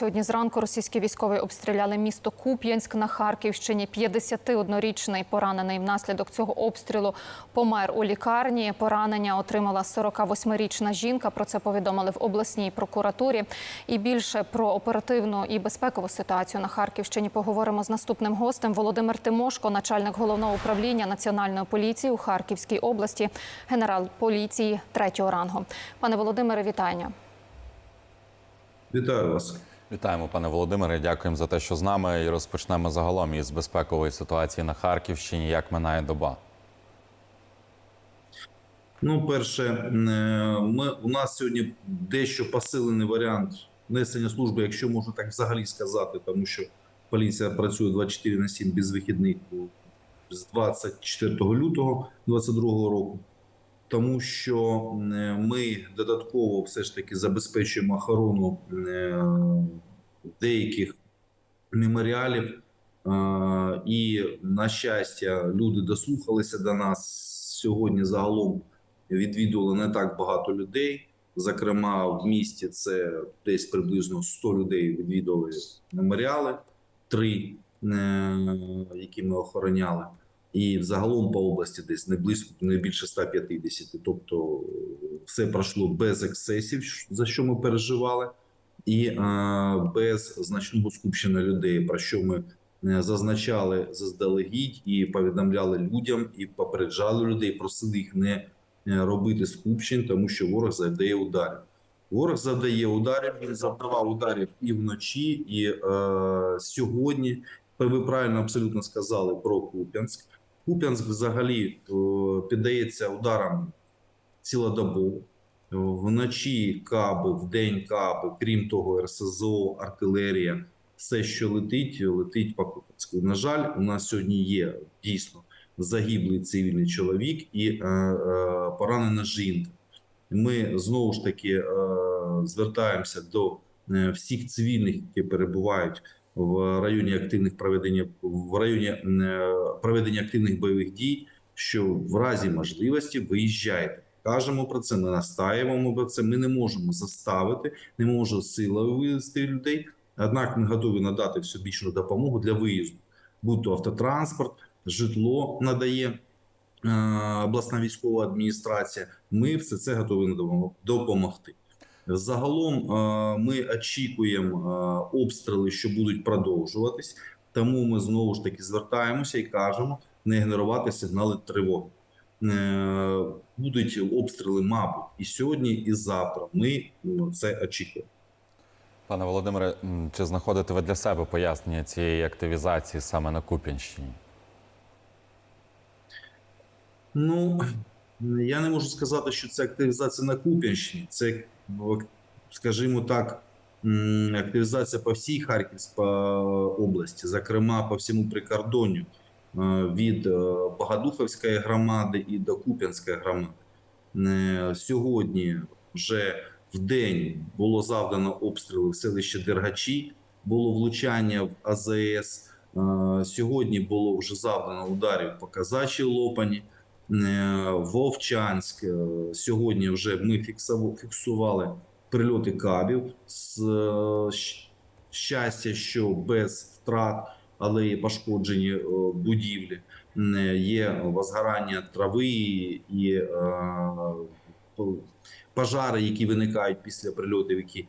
Сьогодні зранку російські військові обстріляли місто Куп'янськ на Харківщині. 51-річний поранений внаслідок цього обстрілу помер у лікарні. Поранення отримала 48-річна жінка. Про це повідомили в обласній прокуратурі. І більше про оперативну і безпекову ситуацію на Харківщині поговоримо з наступним гостем. Володимир Тимошко, начальник головного управління національної поліції у Харківській області, генерал поліції третього рангу. Пане Володимире, вітання. Вітаю вас. Вітаємо, пане Володимире. Дякуємо за те, що з нами. І розпочнемо загалом із безпекової ситуації на Харківщині. Як минає доба? Ну, перше, е, ми у нас сьогодні дещо посилений варіант несення служби, якщо можна так взагалі сказати, тому що поліція працює 24 на 7 без вихідних з 24 лютого 2022 року. Тому що е, ми додатково все ж таки забезпечуємо охорону е, деяких меморіалів. І, на щастя, люди дослухалися до нас. Сьогодні загалом відвідували не так багато людей. Зокрема, в місті це десь приблизно 100 людей відвідували меморіали, три, е, які ми охороняли. І взагалом по області десь не близько не більше 150. Тобто все пройшло без ексцесів, за що ми переживали, і е, без значного скупчення людей, про що ми е, зазначали заздалегідь і повідомляли людям, і попереджали людей, просили їх не е, робити скупчень, тому що ворог завдає ударів. Ворог завдає ударів, він завдавав ударів і вночі, і е, сьогодні. Ви правильно абсолютно сказали про Куп'янськ. Куп'янськ взагалі піддається ударам цілодобово. Вночі каби, вдень каби, крім того, РСЗО, артилерія, все, що летить, летить по Куп'янську. На жаль, у нас сьогодні є дійсно загиблий цивільний чоловік і е, е, поранена жінка. Ми знову ж таки е, звертаємося до е, всіх цивільних, які перебувають в районі активних проведення в районі е, проведення активних бойових дій, що в разі можливості виїжджайте. Кажемо про це, ми настаємо про це. Ми не можемо заставити, не можемо силою вивезти людей. Однак ми готові надати всебічну допомогу для виїзду, будь то автотранспорт, житло надає е, обласна військова адміністрація. Ми все це готові допомогти. Загалом е, ми очікуємо е, обстріли, що будуть продовжуватись, тому ми знову ж таки звертаємося і кажемо не генерувати сигнали тривоги. Е, Будуть обстріли, мабуть, і сьогодні, і завтра. Ми це очікуємо. Пане Володимире, чи знаходите ви для себе пояснення цієї активізації саме на Куп'янщині? Ну я не можу сказати, що це активізація на Куп'янщині. Це, скажімо так, активізація по всій Харківській області, зокрема по всьому прикордонню е, від е, Богодуховської громади і до Куп'янської громади. Е, Сьогодні вже в день було завдано обстріли в селищі Дергачі, було влучання в АЗС. Е, Сьогодні було вже завдано ударів по Казачій Лопані. Е, Вовчанськ. Е, Сьогодні вже ми фіксували прильоти кабів. З е, щастя, що без втрат, але є пошкоджені будівлі. Є возгорання трави і пожари, які виникають після прильотів, які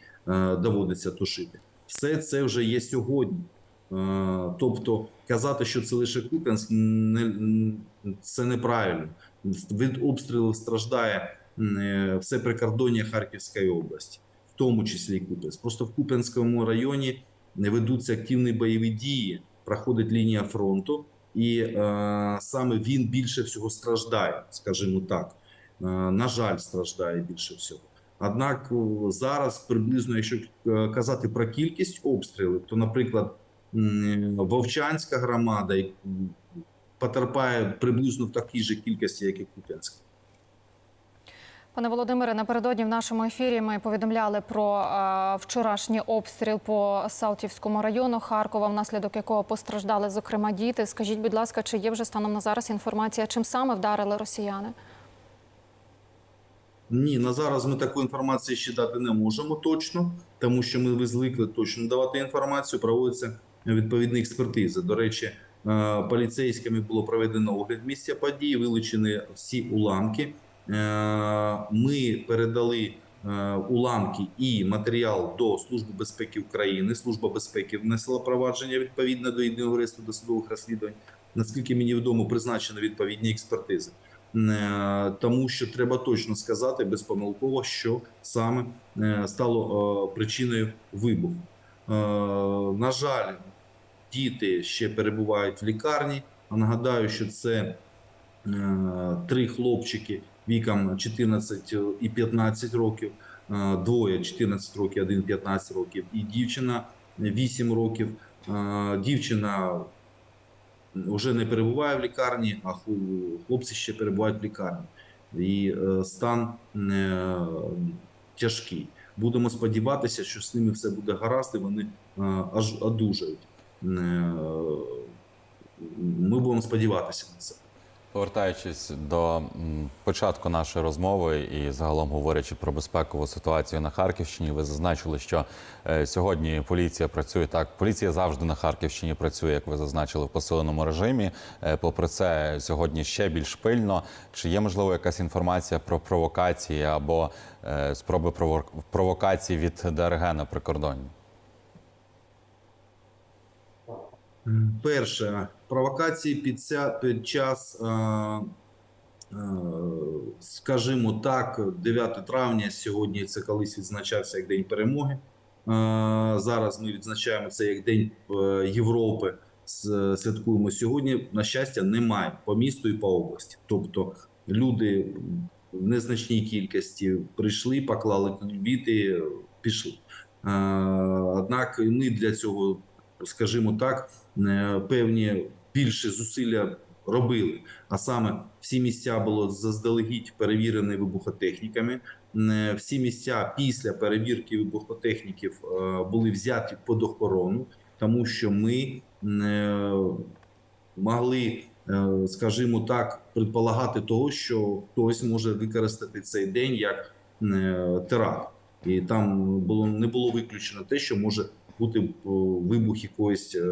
доводиться тушити. Все це вже є сьогодні. Е, Тобто казати, що це лише Куп'янськ, не, це неправильно. Від обстрілів страждає е, все прикордоння Харківської області, в тому числі і Куп'янськ. Просто в Куп'янському районі не ведуться активні бойові дії, проходить лінія фронту, і е, саме він більше всього страждає, скажімо так. Е, на жаль, страждає більше всього. Однак зараз приблизно, якщо е, казати про кількість обстрілів, то, наприклад, Вовчанська громада потерпає приблизно в такій же кількості, як і Куп'янська. Пане Володимире, напередодні в нашому ефірі ми повідомляли про вчорашній обстріл по Салтівському району Харкова, внаслідок якого постраждали, зокрема, діти. Скажіть, будь ласка, чи є вже станом на зараз інформація, чим саме вдарили росіяни? Ні, на зараз ми таку інформацію ще дати не можемо точно, тому що ми звикли точно давати інформацію. Проводиться відповідні експертизи. До речі, е, поліцейськими було проведено огляд місця події, вилучені всі уламки. Е, Ми передали е, уламки і матеріал до Служби безпеки України. Служба безпеки внесла провадження відповідно до єдиного реєстру досудових розслідувань. Наскільки мені відомо, призначено відповідні експертизи. Тому що треба точно сказати безпомилково, що саме стало причиною вибуху. На жаль, діти ще перебувають в лікарні. А Нагадаю, що це е, три хлопчики віком 14 і 15 років, е, двоє 14 років, один 15 років, і дівчина 8 років. Е, Дівчина вже не перебуває в лікарні, а хл- хлопці ще перебувають в лікарні. І стан тяжкий. Будемо сподіватися, що з ними все буде гаразд, і вони аж одужають. Е, Ми будемо сподіватися на це. Повертаючись до початку нашої розмови і загалом говорячи про безпекову ситуацію на Харківщині, ви зазначили, що е, сьогодні поліція працює так. Поліція завжди на Харківщині працює, як ви зазначили, в посиленому режимі. Е, попри це, сьогодні ще більш пильно. Чи є можливо якась інформація про провокації або спроби прово- провокації від ДРГ на прикордонні? Перше, провокації під, ця, під час, е, е, скажімо так, 9 травня сьогодні це колись відзначався як День перемоги. Е, зараз ми відзначаємо це як День Європи. Святкуємо сьогодні. На щастя, немає по місту і по області. Тобто люди в незначній кількості прийшли, поклали квіти, пішли. Однак ми для цього, скажімо так, е, певні більше зусилля робили. А саме всі місця було заздалегідь перевірені вибухотехніками. Е, Всі місця після перевірки вибухотехніків е, були взяті під охорону, тому що ми могли, скажімо так, предполагати того, що хтось може використати цей день як теракт. І там було не було виключено те, що може бути е, вибух якогось е,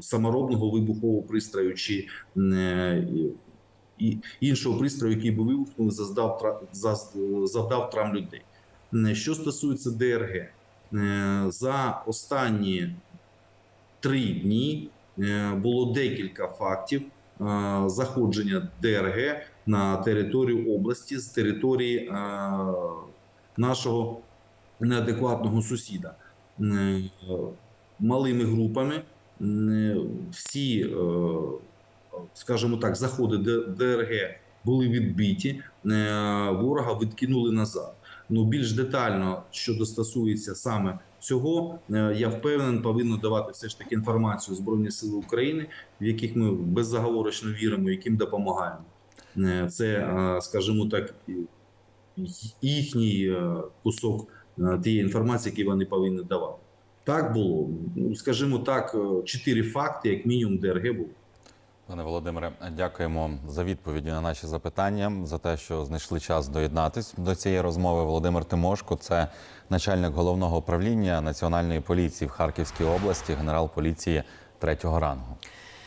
саморобного вибухового пристрою чи е, іншого пристрою, який би вибухнув, заздав завдав травм людей. Що стосується ДРГ, за останні три дні було декілька фактів заходження ДРГ на територію області з території нашого неадекватного сусіда. Е, Малими групами е, всі, е, скажімо так, заходи ДРГ були відбиті, ворога відкинули назад. Ну, більш детально, що стосується саме цього, я впевнений, повинно давати все ж таки інформацію Збройні Сили України, в яких ми беззаговорочно віримо, яким допомагаємо. Це, скажімо так, їхній кусок тієї інформації, які вони повинні давати. Так було. Ну, скажімо так, е, чотири факти, як мінімум, ДРГ було. Пане Володимире, дякуємо за відповіді на наші запитання, за те, що знайшли час доєднатись до цієї розмови. Володимир Тимошко, це начальник головного управління Національної поліції в Харківській області, генерал поліції третього рангу.